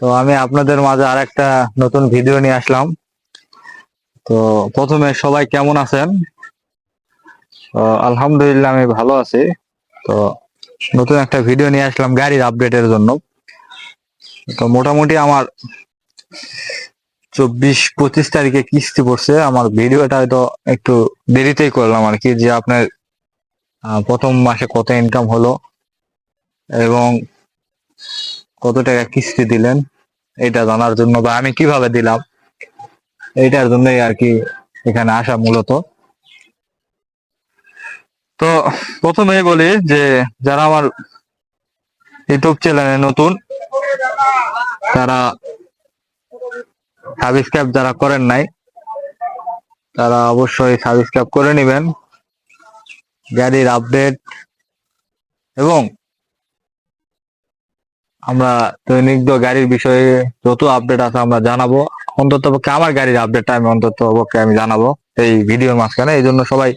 তো আমি আপনাদের মাঝে আর একটা নতুন ভিডিও নিয়ে আসলাম। তো প্রথমে সবাই কেমন আছেন? আলহামদুলিল্লাহ আমি ভালো আছি। তো নতুন একটা ভিডিও নিয়ে আসলাম গাড়ির আপডেটের জন্য। তো মোটামুটি আমার চব্বিশ পঁচিশ তারিখে কিস্তি পড়ছে। আমার ভিডিওটা হয়তো একটু দেরিতেই করলাম আর কি, যে আপনার প্রথম মাসে কত ইনকাম হলো। এবং কত টাকা কিস্তি দিলেন? এটা জানার জন্য বা আমি কীভাবে দিলাম? এইটার জন্যই আর কি এখানে আসা মূলত। তো প্রথমেই বলি যে, যারা আমার ইউটিউব চ্যানেলে নতুন, তারা সাবস্ক্রাইব যারা করেন নাই, তারা অবশ্যই সাবস্ক্রাইব করে নেবেন। গাড়ির আপডেট এবং আমরা দৈনিক গাড়ির বিষয়ে যত আপডেট আছে আমরা জানাব। অন্তত পক্ষে আমার গাড়ির আপডেটটা আমি অন্তত পক্ষে আমি জানাব এই ভিডিওর মাঝখানে। এই জন্য সবাই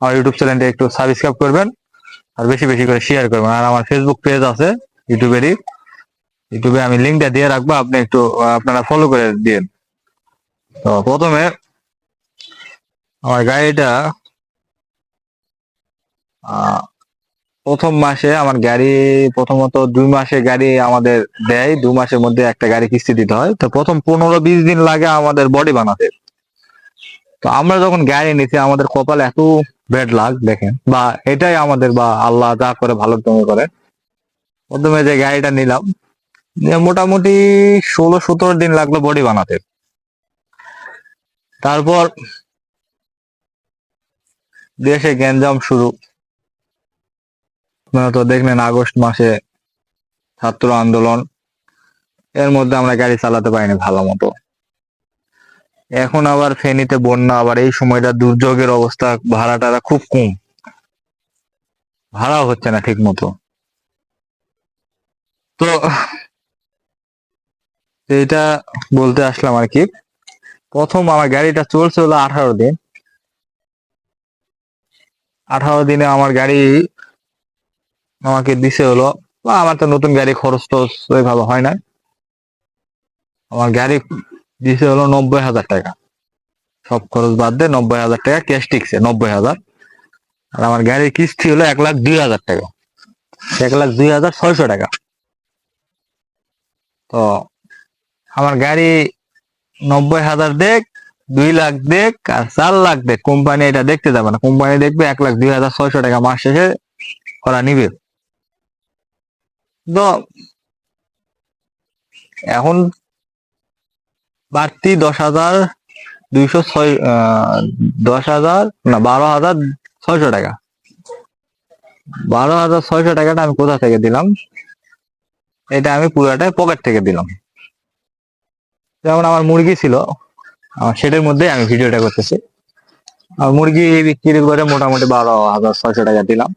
আমার ইউটিউব চ্যানেলটা একটু সাবস্ক্রাইব করবেন আর বেশি বেশি করে শেয়ার করবেন। আর আমার ফেসবুক পেজ আছে ইউটিউবেরই ইউটিউবে আমি লিঙ্কটা দিয়ে রাখব, আপনি একটু আপনারা ফলো করে দিন। তো প্রথমে আমার গাড়িটা প্রথম মাসে আমার গাড়ি, প্রথমত দুই মাসে গাড়ি আমাদের দেয়, দু মাসের মধ্যে একটা গাড়ি কিস্তি দিতে হয়। তো প্রথম পনেরো বিশ দিন লাগে আমাদের বডি বানাতে। তো আমরা যখন গাড়ি নিতে আমাদের কপাল এত ব্যাড লাগ দেখেন। বা এটাই আমাদের, বা আল্লাহ যা করে ভালো তুমি করে। প্রথমে যে গাড়িটা নিলাম মোটামুটি ষোলো সতেরো দিন লাগল বডি বানাতে। তারপর দেশে গ্যাঞ্জাম শুরু। আপনারা তো দেখলেন আগস্ট মাসে ছাত্র আন্দোলন। এর মধ্যে আমরা গাড়ি চালাতে পারিনি ভালো মতো। এখন আবার ফেনীতে বন্যা, আবার এই সময়টা দুর্যোগের অবস্থা ভাড়া টাড়া খুব কম। ভাড়াও হচ্ছে না ঠিক মতো তো এটা বলতে আসলাম আর কি। প্রথম আমার গাড়িটা চলছে হলো আঠারো দিন। আঠারো দিনে আমার গাড়ি আমাকে দিছে হলো, বা আমার তো নতুন গাড়ি খরচ তো ওইভাবে হয় না। আমার গাড়ি দিছে হলো নব্বই হাজার টাকা। সব খরচ বাদ দিয়ে নব্বই হাজার টাকা ক্যাশ টিকছে, নব্বই হাজার। আর আমার গাড়ির কিস্তি হলো এক লাখ দুই হাজার টাকা। এক লাখ দুই হাজার ছয়শো টাকা। তো আমার গাড়ি নব্বই হাজার দেখ, দুই লাখ দেখ, আর চার লাখ দেখ। কোম্পানি এটা দেখতে যাবে না। কোম্পানি দেখবে এক লাখ দুই হাজার ছয়শো টাকা মাস শেষে ওরা নিবে। তো এখন বাড়তি দশ হাজার দুইশো ছয় দশ হাজার, না, বারো হাজার ছয়শো টাকা। বারো হাজার ছয়শো টাকাটা আমি কোথা থেকে দিলাম? এটা আমি পুরাটাই পকেট থেকে দিলাম। যেমন আমার মুরগি ছিল, আমার সেটার মধ্যে আমি ভিডিওটা করতেছি। আর মুরগি বিক্রি করে মোটামুটি বারো হাজার ছয়শো টাকা দিলাম।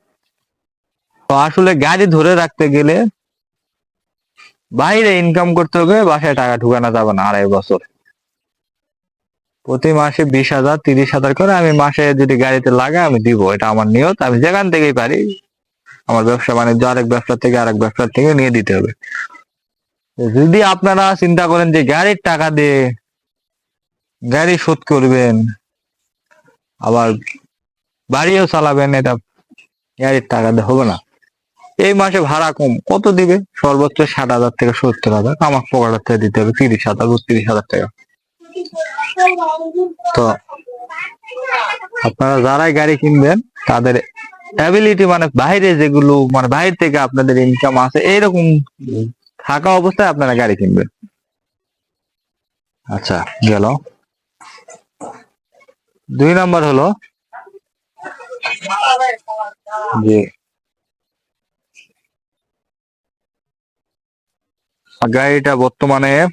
তো আসলে গাড়ি ধরে রাখতে গেলে বাইরে ইনকাম করতে হবে, বাসায় টাকা ঢুকানো যাবে না আড়াই বছর। প্রতি মাসে বিশ হাজার, তিরিশ হাজার করে আমি মাসে যদি গাড়িতে লাগাই আমি দিব, এটা আমার নিয়ত। আমি যেখান থেকেই পারি, আমার ব্যবসা বাণিজ্য, আরেক ব্যবসা থেকে আরেক ব্যবসা থেকে নিয়ে দিতে হবে। যদি আপনারা চিন্তা করেন যে গাড়ির টাকা দিয়ে গাড়ি শোধ করবেন, আবার বাড়িও চালাবেন, এটা গাড়ির টাকা দিয়ে হবে না। এই মাসে ভাড়া কম। কত দিবে? সর্বোচ্চ ষাট হাজার থেকে সত্তর হাজার। আমার পকেটের থেকে দিতে হবে তিরিশ হাজার, বত্রিশ হাজার টাকা। তো আপনারা যারাই গাড়ি কিনবেন, তাদের অ্যাবিলিটি মানে বাইরে যেগুলো মানে বাইরে থেকে আপনাদের ইনকাম আছে এইরকম থাকা অবস্থায় আপনারা গাড়ি কিনবেন। আচ্ছা গেল। দুই নাম্বার হলো যে গাড়িটা বর্তমানে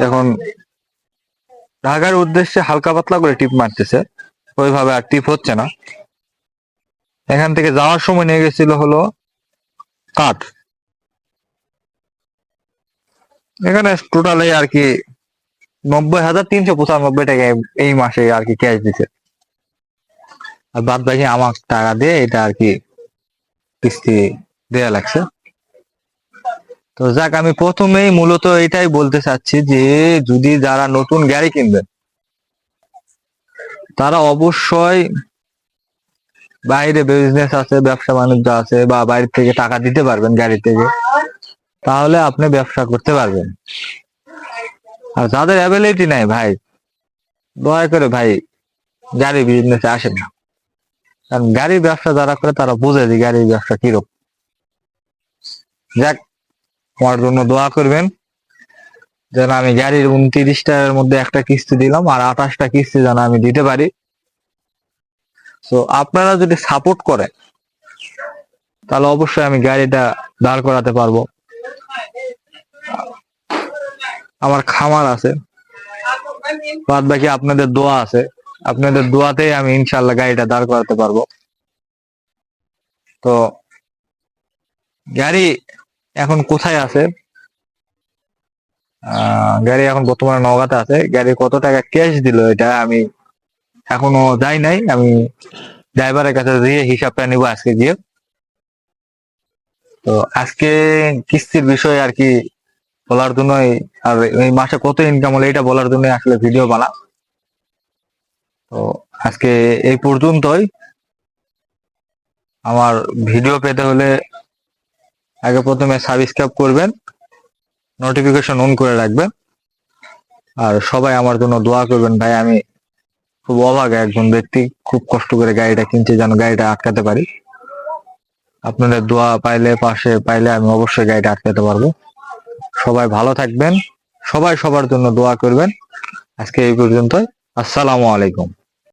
এখন ঢাকার উদ্দেশ্যে হালকা পাতলা করে টিপ মারতেছে। ওইভাবে আর টিপ হচ্ছে না। এখান থেকে যাওয়ার সময় নিয়ে গেছিল হলো কাঠ। এখানে টোটালে আর কি নব্বই হাজার তিনশো পঁচানব্বই টাকা এই- মাসে আর কি ক্যাশ দিছে। আর বাদ বাকি আমার টাকা দিয়ে এটা আর কি কিস্তি দেয়া লাগছে। তো যাক, আমি প্রথমেই মূলত এটাই বলতে চাচ্ছি যে, যদি যারা নতুন গাড়ি কিনবেন, তারা অবশ্যই বাইরে বিজনেস আছে, ব্যবসা বাণিজ্য আছে, বা বাইরে থেকে টাকা দিতে পারবেন গাড়ি থেকে, তাহলে আপনি ব্যবসা করতে পারবেন। আর যাদের অ্যাবিলিটি নাই ভাই, দয়া করে ভাই গাড়ি বিজনেসে আসেন না। কারণ গাড়ির ব্যবসা যারা করে, তারা বুঝে যে গাড়ির ব্যবসা কীরকম। যাক আমার জন্য দোয়া করবেন। যেন আমি গাড়ির উনত্রিশটার মধ্যে একটা কিস্তি দিলাম আর আঠাশটা কিস্তি যেন আমি দিতে পারি। তো আপনারা যদি সাপোর্ট করেন, তাহলে অবশ্যই আমি গাড়িটা দাঁড় করাতে পারব। আমার খামার আছে। বাদ বাকি আপনাদের দোয়া আছে। আপনাদের দোয়াতেই আমি ইনশাল্লাহ গাড়িটা দাঁড় করাতে পারব। তো, গাড়ি এখন কোথায় আছে? গাড়ি এখন বর্তমানে নগাতে আছে। গাড়ি কত টাকা ক্যাশ দিল এটা আমি এখনও যাই নাই। আমি ড্রাইভারের কাছে দিয়ে হিসাবটা নিব আজকে গিয়ে। তো আজকে কিস্তির বিষয়ে আর কি বলার জন্যই আর এই মাসে কত ইনকাম হলো এটা বলার জন্য আসলে ভিডিও বানা তো আজকে এই পর্যন্তই। আমার ভিডিও পেতে হলে আগে প্রথমে সাবস্ক্রাইব করবেন নোটিফিকেশন অন করে রাখবেন। আর সবাই আমার জন্য দোয়া করবেন, ভাই, আমি খুব অভাগা একজন ব্যক্তি, খুব কষ্ট করে গাড়িটা কিনছে, যেন গাড়িটা আটকাতে পারি। আপনাদের দোয়া পাইলে, পাশে পাইলে আমি অবশ্যই গাড়িটা আটকাতে পারব। সবাই ভালো থাকবেন, সবাই সবার জন্য দোয়া করবেন। আজকে এই পর্যন্তই, আসসালামু আলাইকুম।